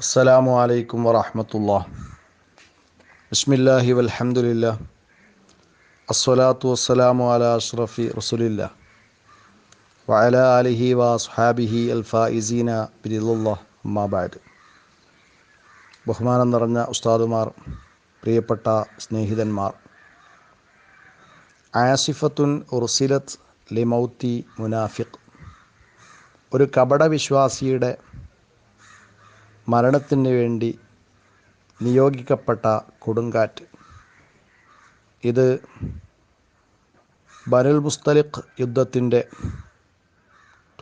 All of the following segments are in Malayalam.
അസ്സലാമു അലൈക്കും വറഹമത്തുള്ള ബിസ്മില്ലാഹി വൽഹംദുലില്ല അസ്സലാത്തു വസ്സലാമു അല അഷ്റഫി റസുലില്ല വഅല അലിഹി വ സുഹാബിഹി അൽഫായിസീന ബിരിലുള്ള അമ്മാബാദ് ബഹുമാനം നിറഞ്ഞ ഉസ്താദുമാർ പ്രിയപ്പെട്ട സ്നേഹിതന്മാർ ആസിഫത്തുൻ ഉർസിലത്ത് ലിമൗത്തി മുനാഫിഖ് ഒരു കപട വിശ്വാസിയുടെ മരണത്തിന് വേണ്ടി നിയോഗിക്കപ്പെട്ട കൊടുങ്കാറ്റ്. ഇത് ബനുൽ മുസ്തലിഖ് യുദ്ധത്തിന്റെ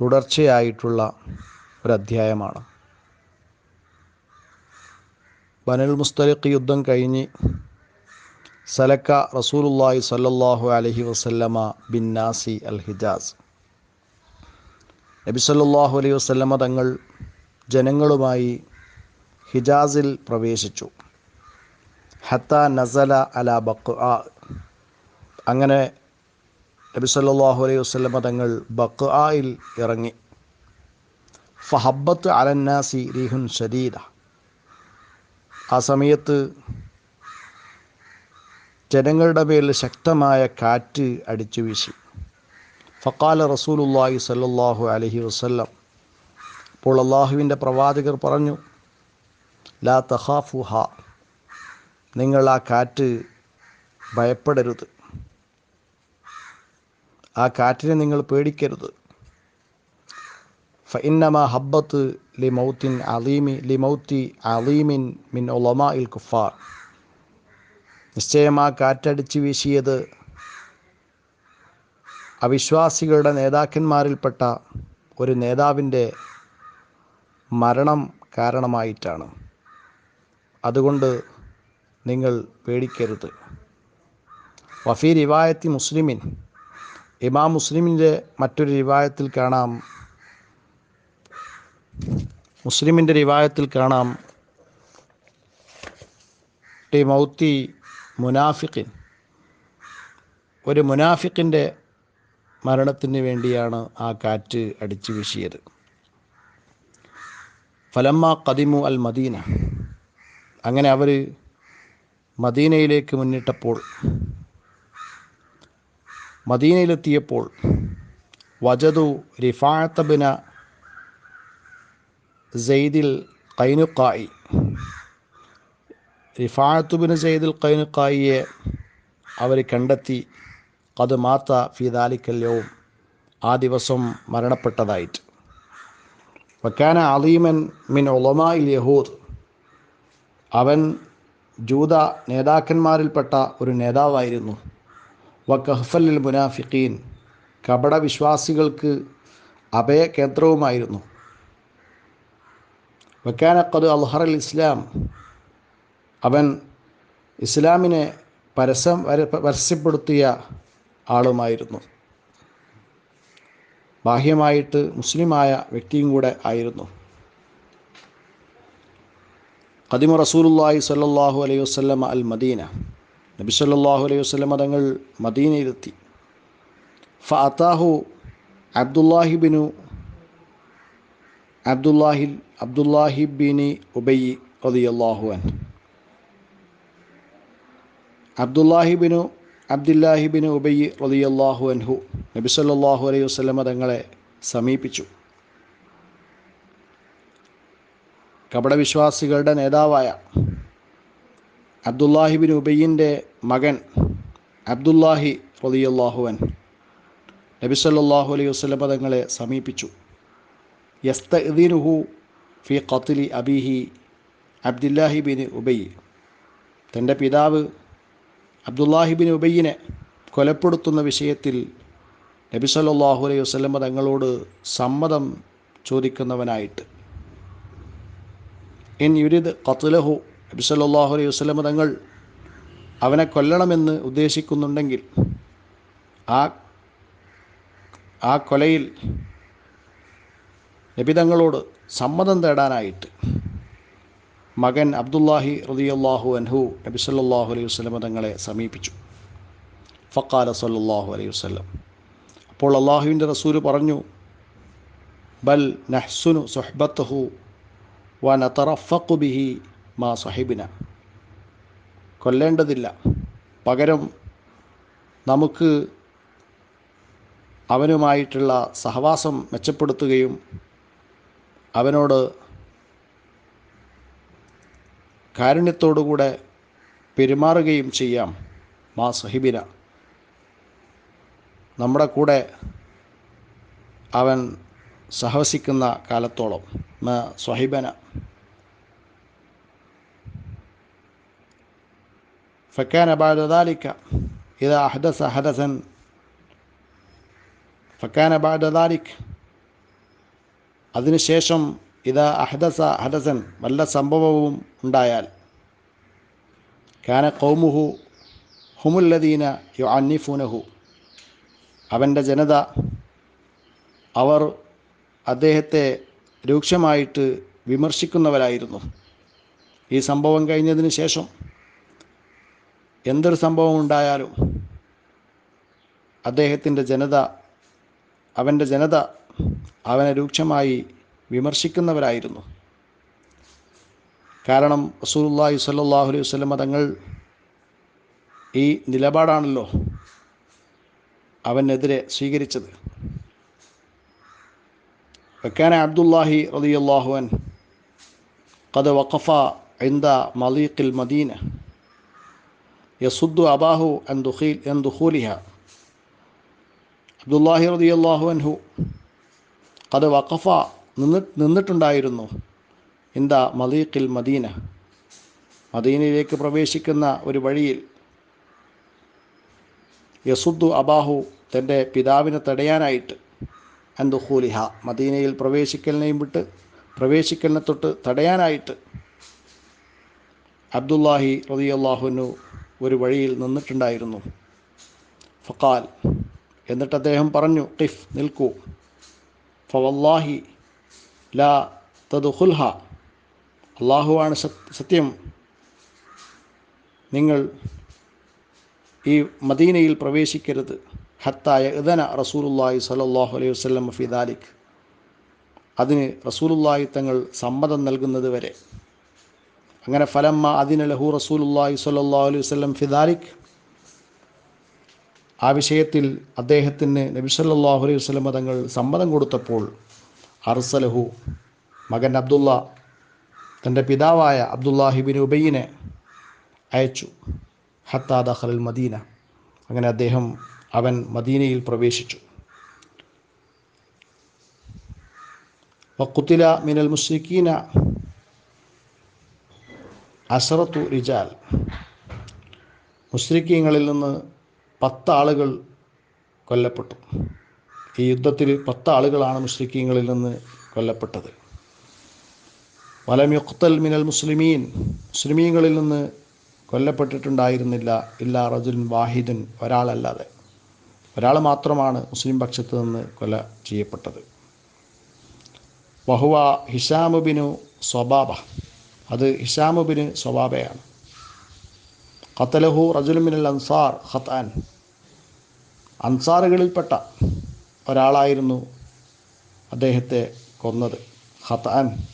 തുടർച്ചയായിട്ടുള്ള ഒരു അധ്യായമാണ് ബനുൽ മുസ്തലിഖ് യുദ്ധം കഴിഞ്ഞ് സലക്ക റസൂലുല്ലാഹി സല്ലല്ലാഹു അലൈഹി വസല്ലമ ബിൻ നാസി അൽ ഹിജാസ്. നബി സല്ലല്ലാഹു അലൈഹി വസല്ലമ തങ്ങൾ ജനങ്ങളുമായി ഹിജാസിൽ പ്രവേശിച്ചു. ഹത്ത നസല അല ബക്ക് അങ്ങനെ നബി സല്ലല്ലാഹു അലൈഹി വസ്ലമ തങ്ങൾ ബക്ക് ആയിൽ ഇറങ്ങി ഫഹബത്ത് അലന്നാസി റീഹുൻ ഷദീദ ആ സമയത്ത് ജനങ്ങളുടെ മേൽ ശക്തമായ കാറ്റ് അടിച്ചു വീശി. ഫക്കാല റസൂലുല്ലാഹി സല്ലാഹു അലഹി വസ്ല്ലം. അപ്പോൾ അള്ളാഹുവിന്റെ പ്രവാചകർ പറഞ്ഞു ലാ തഹാഫുഹ നിങ്ങൾ ആ കാറ്റ് ഭയപ്പെടരുത്. ആ കാറ്റിനെ നിങ്ങൾ പേടിക്കരുത്. ഫഇന്നമ ഹബ്ബത്ത് ലി മൗത്തിൻ അലീമി ലി മൗത്തി അലീമിൻ മിൻ ഒലമ ഇൽ കുഫാർ. നിശ്ചയം ആ കാറ്റടിച്ച് വീശിയത് അവിശ്വാസികളുടെ നേതാക്കന്മാരിൽപ്പെട്ട ഒരു നേതാവിന്റെ മരണം കാരണമായിട്ടാണ്. അതുകൊണ്ട് നിങ്ങൾ പേടിക്കരുത്. വഫി റിവായത്തി മുസ്ലിമിൻ. ഇമാം മുസ്ലിമിന്റെ മറ്റൊരു റിവായത്തിൽ കാണാം. മുസ്ലിമിന്റെ റിവായത്തിൽ കാണാം. ടി മൗത്തി മുനാഫിഖിൻ. ഒരു മുനാഫിഖിന്റെ മരണത്തിന് വേണ്ടിയാണ് ആ കാറ്റ് അടിച്ചു വീശിയത്. ഫലമ്മ കദിമു അൽ മദീന. അങ്ങനെ അവർ മദീനയിലേക്ക് മുന്നിട്ടപ്പോൾ മദീനയിലെത്തിയപ്പോൾ വജതു റിഫാത്തബിന സെയ്ദിൽ കൈനുക്കായി റിഫാത്തുബിന് സെയ്ദിൽ കൈനുക്കായിയെ അവർ കണ്ടെത്തി അത് മാത്ത ഫിദാലിക്കല്യവും ആ ദിവസം മരണപ്പെട്ടതായിട്ട്. വക്കാന അലീമൻ മിൻ ഒലമായിൽ യഹൂദ് അവൻ ജൂത നേതാക്കന്മാരിൽപ്പെട്ട ഒരു നേതാവായിരുന്നു. വ മുനാഫിഖീൻ. കപട വിശ്വാസികൾക്ക് അഭയ കേന്ദ്രവുമായിരുന്നു വക്കാനക്കത് അൽ ഇസ്ലാം. അവൻ ഇസ്ലാമിനെ പരസ്യം പരസ്യപ്പെടുത്തിയ ആളുമായിരുന്നു. ബാഹ്യമായിട്ട് മുസ്ലിമായ വ്യക്തിയും കൂടെ ആയിരുന്നു. ഖദിമ റസൂലുല്ലാഹി സല്ലാഹു അലൈഹി വസ്ലമ അൽ മദീന നബി സല്ലാഹു അലൈഹി വസ്ലമ തങ്ങൾ മദീനയിലെത്തി. ഫ അത്താഹു അബ്ദുല്ലാഹിബിനു അബ്ദുല്ലാഹി ബിനി ഉബൈ റതിയല്ലാഹു അൻ അബ്ദുല്ലാഹി ബിനു അബ്ദുല്ലാഹി ബിൻ ഉബൈ റതിയല്ലാഹു അൻഹു നബി സല്ലാഹു അലൈഹി വസ്ലമ തങ്ങളെ സമീപിച്ചു. കപടവിശ്വാസികളുടെ നേതാവായ അബ്ദുല്ലാഹിബിൻ ഉബയ്യിന്റെ മകൻ അബ്ദുല്ലാഹി റതിയല്ലാഹുവൻ നബി സല്ലാഹു അലൈഹി വസ്ലം തങ്ങളെ സമീപിച്ചു. യസ്തീനുഹു ഫി ഖത്തിലി അബിഹി അബ്ദുല്ലാഹിബിൻ ഉബൈ. തന്റെ പിതാവ് അബ്ദുല്ലാഹിബിൻ ഉബയ്യിനെ കൊലപ്പെടുത്തുന്ന വിഷയത്തിൽ നബി സല്ലാഹു അലൈഹി വസ്ലം തങ്ങളോട് സമ്മതം ചോദിക്കുന്നവനായിട്ട് ഇൻ യുരിദ് ഖത്തുലഹു നബി സല്ലാഹു അലൈഹി വസ്ലമ തങ്ങൾ അവനെ കൊല്ലണമെന്ന് ഉദ്ദേശിക്കുന്നുണ്ടെങ്കിൽ ആ ആ കൊലയിൽ നബി തങ്ങളോട് സമ്മതം തേടാനായിട്ട് മകൻ അബ്ദുല്ലാഹി റതിയല്ലാഹു അൻഹു നബി സല്ലാഹു അലൈഹി വസ്ലമ തങ്ങളെ സമീപിച്ചു. ഫക്കാല സല്ലാഹു അലൈഹി വസ്ലം അപ്പോൾ അള്ളാഹുവിന്റെ റസൂൽ പറഞ്ഞു ബൽ നഹ്സുനു സുഹ്ബത്തഹു വ നതറഫഖു ബിഹി മാ സഹിബിന. കൊല്ലേണ്ടതില്ല. പകരം നമുക്ക് അവനുമായിട്ടുള്ള സഹവാസം മെച്ചപ്പെടുത്തുകയും അവനോട് കാരുണ്യത്തോടുകൂടെ പെരുമാറുകയും ചെയ്യാം മാ സഹിബിന. നമ്മുടെ കൂടെ അവൻ സഹവസിക്കുന്ന കാലത്തോളം. മ സ്വഹിബന فكان بعد ذلك إذا أحدث حدثا فكان بعد ذلك അതിനുശേഷം ഇതാ അഹദസ ഹദസൻ വല്ല സംഭവവും ഉണ്ടായാൽ കാന കൗമുഹു ഹുമുല്ലദീന യു അന്നിഫുനഹു അവൻ്റെ ജനത അവർ അദ്ദേഹത്തെ രൂക്ഷമായിട്ട് വിമർശിക്കുന്നവരായിരുന്നു. ഈ സംഭവം കഴിഞ്ഞതിന് ശേഷം എന്തൊരു സംഭവം ഉണ്ടായാലും അദ്ദേഹത്തിന്റെ ജനത അവന്റെ ജനത അവനെ രൂക്ഷമായി വിമർശിക്കുന്നവരായിരുന്നു. കാരണം റസൂലുള്ളാഹി സ്വല്ലല്ലാഹു അലൈഹി വസല്ലം തങ്ങൾ ഈ നിലപാടാണല്ലോ അവനെതിരെ സ്വീകരിച്ചത്. وكان عبد الله رضي الله عنه قد وقف عند مضيق المدينة يصد أباه عن دخول عن دخولها അബ്ദുല്ലാഹി റളിയല്ലാഹു അൻഹു അത് വഖഫ നിന്ന് നിന്നിട്ടുണ്ടായിരുന്നു ഇന്ത മലീഖിൽ മദീന മദീനയിലേക്ക് പ്രവേശിക്കുന്ന ഒരു വഴിയിൽ യസുദ്ദു അബാഹു തൻ്റെ പിതാവിനെ തടയാനായിട്ട് അന്തുഹൂലിഹ മദീനയിൽ പ്രവേശിക്കലിനെയും വിട്ട് പ്രവേശിക്കലിനെ തൊട്ട് തടയാനായിട്ട് അബ്ദുല്ലാഹി റതിയല്ലാഹുനു ഒരു വഴിയിൽ നിന്നിട്ടുണ്ടായിരുന്നു. ഫക്കാൽ എന്നിട്ട് അദ്ദേഹം പറഞ്ഞു ഖിഫ് നിൽക്കൂ. ഫവല്ലാഹി ലാ തദുഹുൽഹ അള്ളാഹുവാണ് സത്യം. നിങ്ങൾ ഈ മദീനയിൽ പ്രവേശിക്കരുത്. ഹത്തായ ഇതന റസൂലുല്ലാഹി സലല്ലാഹു അലൈഹി വസ്ലം ഫിദാലിക് അതിന് റസൂലുല്ലാഹി തങ്ങൾ സമ്മതം നൽകുന്നത് വരെ. അങ്ങനെ ഫലമ്മ അതിന് ലഹു റസൂലുല്ലാഹി സല്ലാ അലൈഹി വസ്ലം ഫിദാലിക് ആ വിഷയത്തിൽ അദ്ദേഹത്തിന് നബി സല്ലാഹു അലൈഹി വസല്ലം തങ്ങൾ സമ്മതം കൊടുത്തപ്പോൾ അർസലഹു മകൻ അബ്ദുള്ള തന്റെ പിതാവായ അബ്ദുല്ലാഹിബിൻ ഉബൈനെ അയച്ചു. ഹത്താ ദഖൽ മദീന. അങ്ങനെ അദ്ദേഹം അവൻ മദീനയിൽ പ്രവേശിച്ചു. വക്കുത്തില മിനൽ മുസ്ലിക്കീന അസറത്തു റിജാൽ. മുസ്ലിക്കീങ്ങളിൽ നിന്ന് പത്ത് ആളുകൾ കൊല്ലപ്പെട്ടു. ഈ യുദ്ധത്തിൽ പത്ത് ആളുകളാണ് മുസ്ലിക്കീങ്ങളിൽ നിന്ന് കൊല്ലപ്പെട്ടത്. വലം യുക്തൽ മിനൽ മുസ്ലിമീൻ. മുസ്ലിമീങ്ങളിൽ നിന്ന് കൊല്ലപ്പെട്ടിട്ടുണ്ടായിരുന്നില്ല. ഇല്ലാ റജുൻ വാഹിദുൻ ഒരാളല്ലാതെ. ഒരാൾ മാത്രമാണ് മുസ്ലിം പക്ഷത്ത് നിന്ന് കൊല ചെയ്യപ്പെട്ടത്. വഹുവ ഹിഷാമുബിനു സ്വബാബ. അത് ഹിഷാമുബിന് സ്വബാബയാണ്. ഖത്തലഹു റജുലുമിനൽ അൻസാർ ഖത്താൻ. അൻസാറുകളിൽപ്പെട്ട ഒരാളായിരുന്നു അദ്ദേഹത്തെ കൊന്നത് ഖത്താൻ.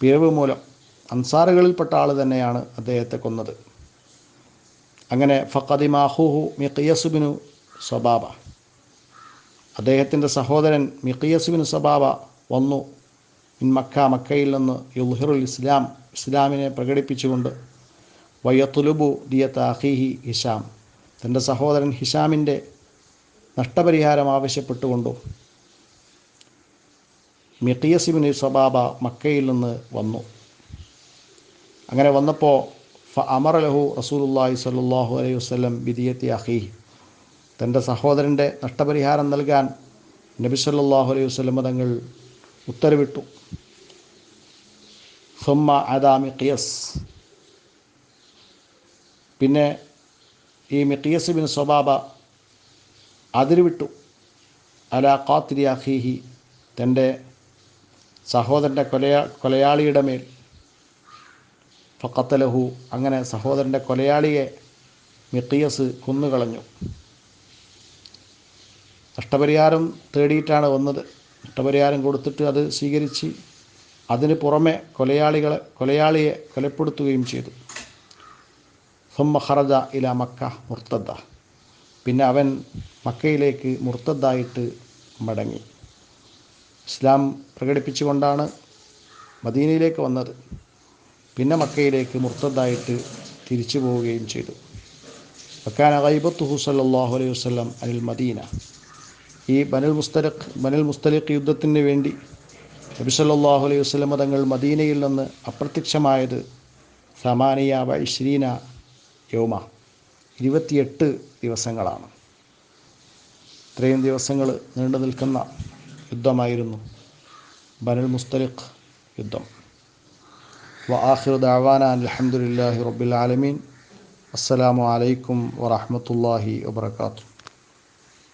പിഴവ് മൂലം അൻസാറുകളിൽപ്പെട്ട ആൾ തന്നെയാണ് അദ്ദേഹത്തെ കൊന്നത്. അങ്ങനെ ഫക്കദിമാഹുഹു മിഖിയസുബിനു സബാബ അദ്ദേഹത്തിന്റെ സഹോദരൻ മിഖിയസുബിനു സബാബ വന്നു. ഇൻ മക്ക മക്കയിൽ നിന്ന് യുൽഹിറുൽ ഇസ്ലാം ഇസ്ലാമിനെ പ്രകടിപ്പിച്ചുകൊണ്ട് വയ്യത്തുലുബു ദിയത്ത് അഹീഹി ഹിഷാം തന്റെ സഹോദരൻ ഹിഷാമിന്റെ നഷ്ടപരിഹാരം ആവശ്യപ്പെട്ടുകൊണ്ടും. മിഖിയസിബിന് സബാബ മക്കയിൽ നിന്ന് വന്നു. അങ്ങനെ വന്നപ്പോൾ ഫ അമർ ലഹു റസൂലുല്ലാഹി സല്ലാഹു അലൈഹി വസ്ലം ബിദിയത്തി അഹീഹ് തന്റെ സഹോദരന്റെ നഷ്ടപരിഹാരം നൽകാൻ നബി സല്ലാഹു അലൈഹി വസ്ലമ തങ്ങൾ ഉത്തരവിട്ടു. സുമ്മ അദാമി ഖിയസ് പിന്നെ ഈ മിക്കിയസ് ബിൻ സ്വബാബ അതിരുവിട്ടു. അല ഖാത്തിരി അഹീഹി തന്റെ സഹോദരന്റെ കൊലയാ കൊലയാളിയുടെ മേൽ. ഫക്കത്തലഹു അങ്ങനെ സഹോദരന്റെ കൊലയാളിയെ മിക്കിയസ് കൊന്നുകളഞ്ഞു. നഷ്ടപരിഹാരം തേടിയിട്ടാണ് വന്നത്. നഷ്ടപരിഹാരം കൊടുത്തിട്ട് അത് സ്വീകരിച്ച് അതിന് പുറമെ കൊലയാളികളെ കൊലയാളിയെ കൊലപ്പെടുത്തുകയും ചെയ്തു. സുമ്മ ഹറജ ഇല മക്ക മുർത്തദ്ദ പിന്നെ അവൻ മക്കയിലേക്ക് മുർത്തദ്ദായിട്ട് മടങ്ങി. ഇസ്ലാം പ്രകടിപ്പിച്ചുകൊണ്ടാണ് മദീനയിലേക്ക് വന്നത്. പിന്നെ മക്കയിലേക്ക് മുർത്തദ്ദായിട്ട് തിരിച്ചു പോവുകയും ചെയ്തു. വക്കാന ഗൈബത്തുഹു സല്ലല്ലാഹു അലൈഹി വസ്ലം അനിൽ മദീന. ഈ ബനുൽ മുസ്തലിഖ് ബനുൽ മുസ്തലിഖ് യുദ്ധത്തിന് വേണ്ടി നബി സല്ലല്ലാഹു അലൈഹി വസല്ലം തങ്ങൾ മദീനയിൽ നിന്ന് അപ്രത്യക്ഷമായത് സമാനിയ വ ഇഷ്രീന യോമ ഇരുപത്തിയെട്ട് ദിവസങ്ങളാണ് ഇത്രയും ദിവസങ്ങൾ നീണ്ടു നിൽക്കുന്ന യുദ്ധമായിരുന്നു ബനുൽ മുസ്തലിഖ് യുദ്ധം وآخر دعوانا أن الحمد لله رب العالمين السلام عليكم ورحمة الله وبركاته